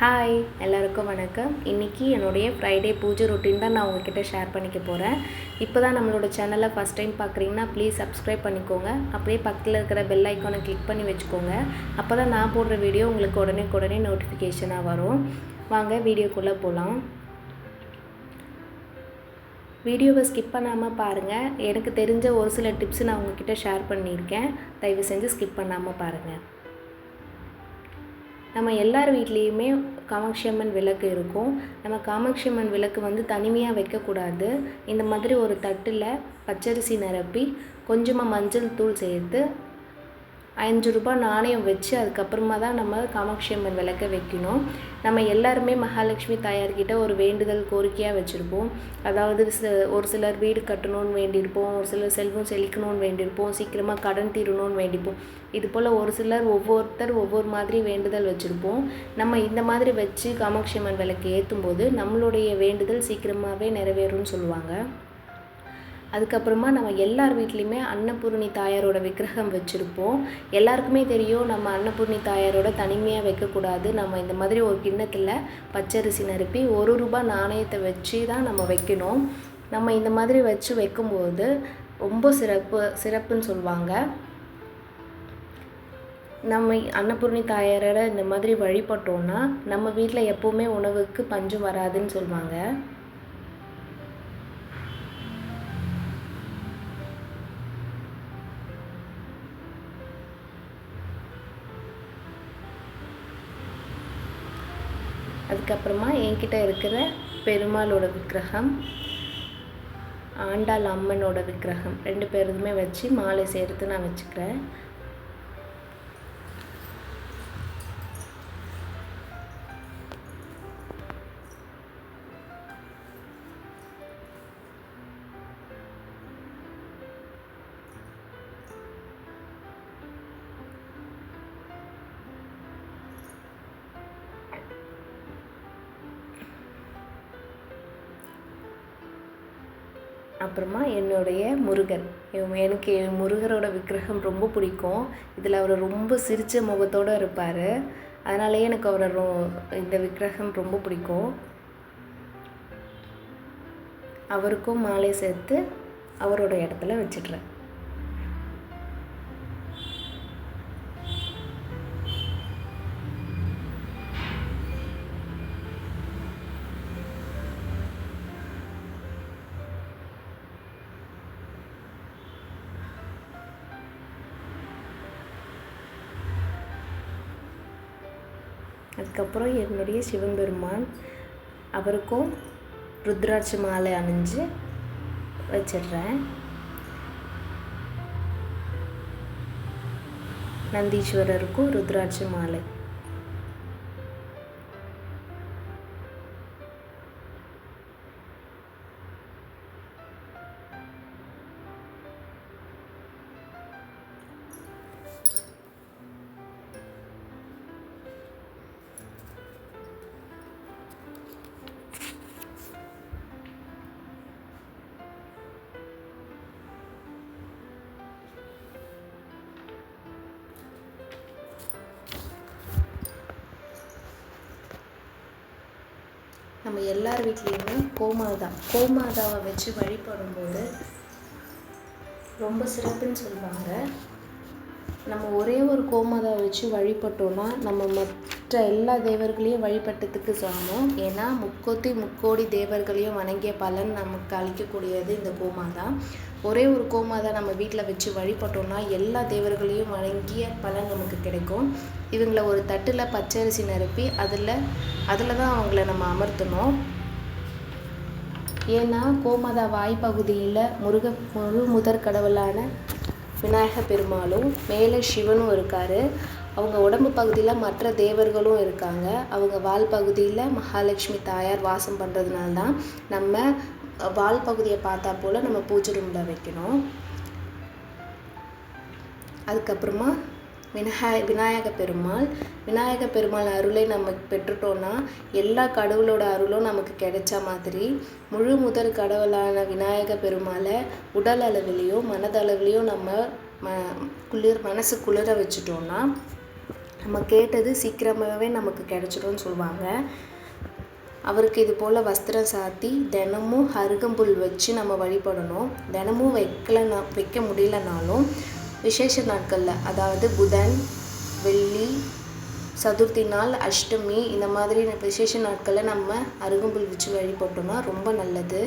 Hi எல்லாருக்கும் வணக்கம். இன்றைக்கி என்னுடைய ஃப்ரைடே பூஜை ரொட்டீன் தான் நான் உங்ககிட்ட ஷேர் பண்ணிக்க போகிறேன் இப்போ தான் நம்மளோட சேனலை ஃபஸ்ட் டைம் பார்க்குறீங்கன்னா ப்ளீஸ் சப்ஸ்கிரைப் பண்ணிக்கோங்க. அப்படியே பக்கத்தில் இருக்கிற பெல் ஐக்கானை கிளிக் பண்ணி வச்சுக்கோங்க. அப்போ தான் நான் போடுற வீடியோ உங்களுக்கு உடனே உடனே நோட்டிஃபிகேஷனாக வரும். வாங்க வீடியோக்குள்ளே போகலாம் வீடியோவை ஸ்கிப் பண்ணாமல் பாருங்கள் எனக்கு தெரிஞ்ச ஒரு சில டிப்ஸ் நான் உங்ககிட்ட ஷேர் பண்ணியிருக்கேன். தயவு செஞ்சு ஸ்கிப் பண்ணாமல் பாருங்கள் நம்ம எல்லார் வீட்லேயுமே காமாட்சி அம்மன் விளக்கு இருக்கும். நம்ம காமாட்சி அம்மன் விளக்கு வந்து தனிமையாக வைக்கக்கூடாது. இந்த மாதிரி ஒரு தட்டில் பச்சரிசி நிரப்பி கொஞ்சமாக மஞ்சள் தூள் சேர்த்து அஞ்சு ரூபாய் நாணயம் வச்சு அதுக்கப்புறமா தான் நம்ம காமாட்சி அம்மன் விளக்க வைக்கணும். நம்ம எல்லாருமே மகாலட்சுமி தாயார்கிட்ட ஒரு வேண்டுதல் கோரிக்கையாக வச்சுருப்போம். அதாவது ஒரு சிலர் வீடு கட்டணும்னு வேண்டியிருப்போம். ஒரு சிலர் செல்வம் செழிக்கணும்னு வேண்டியிருப்போம். சீக்கிரமாக கடன் தீரணும்னு வேண்டிப்போம் இது போல் ஒரு சிலர் ஒவ்வொருத்தர் ஒவ்வொரு மாதிரி வேண்டுதல் வச்சுருப்போம். நம்ம இந்த மாதிரி வச்சு காமாட்சி அம்மன் விளக்கு ஏற்றும் போது நம்மளுடைய வேண்டுதல் சீக்கிரமாகவே நிறைவேறும்னு சொல்லுவாங்க. அதுக்கப்புறமா நம்ம எல்லார் வீட்லேயுமே அன்னபூர்ணி தாயாரோட விக்கிரகம் வச்சுருப்போம். எல்லாருக்குமே தெரியும் நம்ம அன்னபூர்ணி தாயாரோட தனிமையாக வைக்கக்கூடாது. நம்ம இந்த மாதிரி ஒரு கிண்ணத்தில் பச்சரிசி நிரப்பி ஒரு ரூபாய் நாணயத்தை வச்சு தான் நம்ம வைக்கணும். நம்ம இந்த மாதிரி வச்சு வைக்கும்போது ரொம்ப சிறப்பு சிறப்புன்னு சொல்லுவாங்க நம்ம அன்னபூர்ணி தாயாரோட இந்த மாதிரி வழிபட்டோன்னா நம்ம வீட்டில் எப்போவுமே உணவுக்கு பஞ்சம் வராதுன்னு சொல்லுவாங்க அதுக்கப்புறமா என்கிட்ட இருக்கிற பெருமாளோட விக்கிரகம் ஆண்டாள் அம்மனோட விக்கிரகம் ரெண்டு பேருதுமே வச்சு மாலை சேர்த்து நான் வச்சுக்கிறேன். அப்புறமா என்னுடைய முருகன். எனக்கு முருகரோட விக்கிரகம் ரொம்ப பிடிக்கும். இதில் அவர் ரொம்ப சிரித்த முகத்தோடு இருப்பார். அதனாலேயே எனக்கு அவரை ரொ இந்த விக்கிரகம் ரொம்ப பிடிக்கும். அவருக்கும் மாலை சேர்த்து அவரோட இடத்துல வச்சிடுறேன். அதுக்கப்புறம் என்னுடைய சிவபெருமான் அவருக்கும் ருத்ராட்ச மாலை அணிஞ்சு வச்சிடுறேன். நந்தீஸ்வரருக்கும் ருத்ராட்ச மாலை. நம்ம எல்லார் வீட்லேயுமே கோமாதா. கோமாதாவை வச்சு வழிபடும்போது ரொம்ப சிறப்புன்னு சொல்லுவாங்க. நம்ம ஒரே ஒரு கோமாதாவை வச்சு வழிபட்டோன்னா நம்ம மற்ற எல்லா தேவர்களையும் வழிபட்டதுக்கு சமம். ஏன்னா முக்கோத்தி முக்கோடி தேவர்களையும் வணங்கிய பலன் நமக்கு அளிக்கக்கூடியது இந்த கோமாதா. ஒரே ஒரு கோமாதா நம்ம வீட்டில் வச்சு வழிபட்டோம்னா எல்லா தேவர்களையும் வணங்கிய பலன் நமக்கு கிடைக்கும். இவங்கள ஒரு தட்டில் பச்சரிசி நிரப்பி அதில் அதில் தான் அவங்கள நம்ம அமர்த்தணும். ஏன்னா கோமாதா வாய்ப்பகுதியில் முருக முழு முதற் கடவுளான விநாயக பெருமாளும் மேலே சிவனும் இருக்கார். அவங்க உடம்பு பகுதியில் மற்ற தேவர்களும் இருக்காங்க. அவங்க வால் பகுதியில் மகாலட்சுமி தாயார் வாசம் பண்ணுறதுனால தான் நம்ம வால் பகுதியை பார்த்தா போல் நம்ம பூஜை ரூமில் வைக்கணும். அதுக்கப்புறமா விநாய விநாயக பெருமாள். விநாயக பெருமாள் அருளை நம்ம பெற்றுட்டோன்னா எல்லா கடவுளோட அருளும் நமக்கு கிடைச்ச மாதிரி முழு முதல் கடவுளான விநாயக பெருமாளை உடல் அளவிலையும் மனதளவிலையும் நம்ம ம குளிர் மனசு குளிர வச்சுட்டோன்னா நம்ம கேட்டது சீக்கிரமாகவே நமக்கு கிடச்சிடும்னு சொல்லுவாங்க. அவருக்கு இது போல் வஸ்திரம் சாத்தி தினமும் அருகம்புல் வச்சு நம்ம வழிபடணும். தினமும் வைக்கலனா வைக்க முடியலனாலும் விசேஷ நாட்களில் அதாவது புதன் வெள்ளி சதுர்த்தி நாள் அஷ்டமி இந்த மாதிரி விசேஷ நாட்களில் நம்ம அருகம்புல் வச்சு வழிபட்டோம்னா ரொம்ப நல்லது.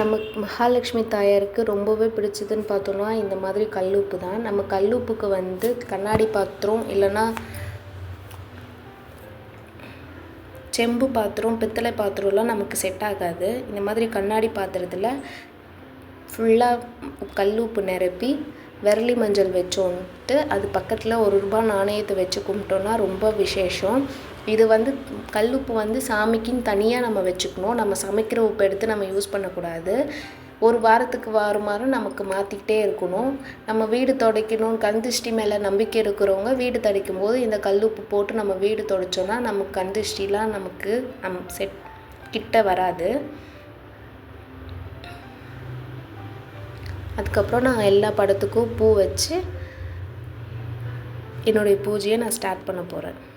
நமக்கு மகாலட்சுமி தாயாருக்கு ரொம்பவே பிடிச்சதுன்னு பார்த்தோன்னா இந்த மாதிரி கல்லுப்பு தான். நம்ம கல்லுப்புக்கு வந்து கண்ணாடி பாத்திரம் இல்லைன்னா செம்பு பாத்திரம் பித்தளை பாத்திரம்லாம் நமக்கு செட் ஆகாது. இந்த மாதிரி கண்ணாடி பாத்திரத்தில் ஃபுல்லாக கல்லுப்பு நிரப்பி விரலி மஞ்சள் வச்சோன்ட்டு அது பக்கத்தில் ஒரு ரூபா நாணயத்தை வச்சு கும்பிட்டோன்னா ரொம்ப விசேஷம். இது வந்து கல்லுப்பு வந்து சாமிக்குன்னு தனியாக நம்ம வச்சுக்கணும். நம்ம சமைக்கிற உப்பு எடுத்து நம்ம யூஸ் பண்ணக்கூடாது. ஒரு வாரத்துக்கு வாரம் வாரம் நமக்கு மாற்றிக்கிட்டே இருக்கணும். நம்ம வீடு துடைக்கணும். கந்திஷ்டி மேலே நம்பிக்கை இருக்கிறவங்க வீடு துடைக்கும் போது இந்த கல்லுப்பு போட்டு நம்ம வீடு துடைச்சோன்னா நமக்கு கந்திஷ்டிலாம் நமக்கு நம் செட் கிட்ட வராது. அதுக்கப்புறம் நான் எல்லா படத்துக்கும் பூ வச்சு என்னுடைய பூஜையை நான் ஸ்டார்ட் பண்ண போகிறேன்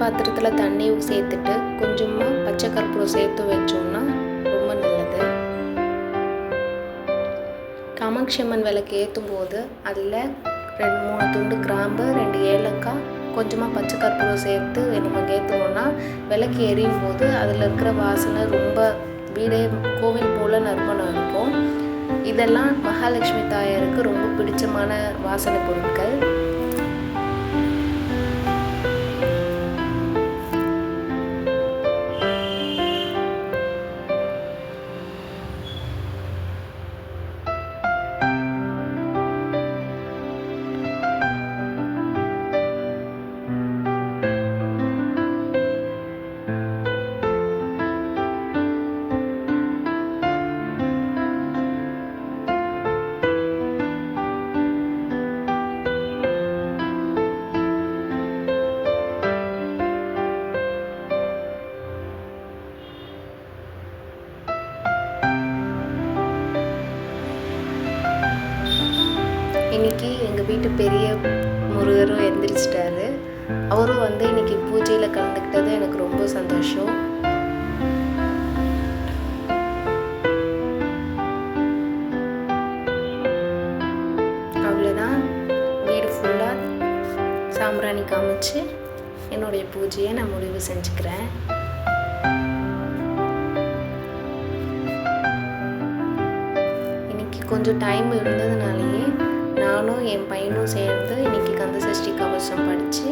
பாத்திரத்தில் தண்ணி சேர்த்துட்டு கொஞ்சமாக பச்சை கற்பூரம் சேர்த்து வச்சோம்னா ரொம்ப நல்லது. காமாட்சி அம்மன் விளக்கு ஏற்றும் போது அதில் ரெண்டு மூணு துண்டு கிராம்பு ரெண்டு ஏலக்காய் கொஞ்சமாக பச்சை கற்பூரம் சேர்த்து நம்ம ஏற்றுவோம்னா விளக்கு எரியும் போது அதில் இருக்கிற வாசனை ரொம்ப வீடே கோவில் போல் நறுமணம் இருக்கும். இதெல்லாம் மகாலட்சுமி தாயாருக்கு ரொம்ப பிடிச்சமான வாசனை பொருட்கள். ரொம்ப சந்தோஷம் அவ்வளோதான் வீடு ஃபுல்லாக சாம்பிராணி காமிச்சு என்னுடைய பூஜையை நான் முடிவு செஞ்சுக்கிறேன். இன்னைக்கு கொஞ்சம் டைம் இருந்ததுனாலேயே நானும் என் பையனும் சேர்ந்து இன்னைக்கு கந்த சஷ்டி கவசம் படித்து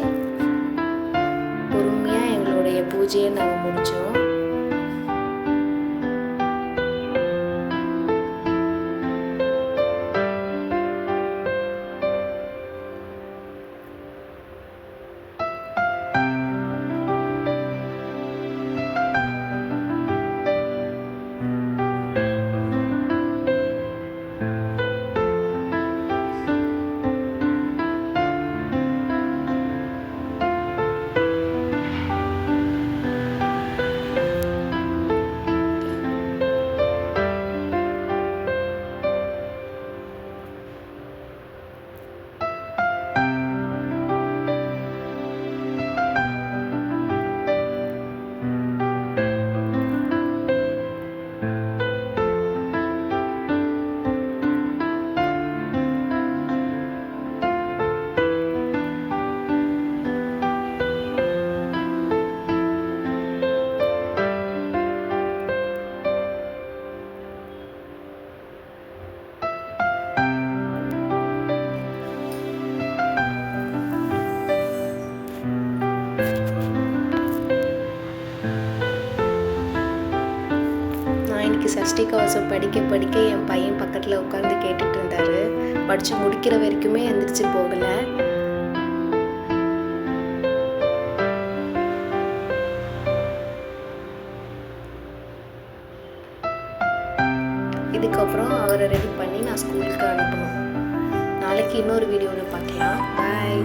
பொறுமையாக எங்களுடைய பூஜையை நாங்கள் முடித்தோம் நான் இன்னைக்கு கவசம் படிக்க படிக்க என் பையன் பக்கத்தில் உட்காந்து கேட்டுட்டு இருந்தார். படித்து முடிக்கிற வரைக்குமே எந்திரிச்சு போகலை. இதுக்கப்புறம் அவரை ரெடி பண்ணி நான் ஸ்கூலுக்கு அனுப்பணும். நாளைக்கு இன்னொரு வீடியோவில் பார்க்கலாம். பாய்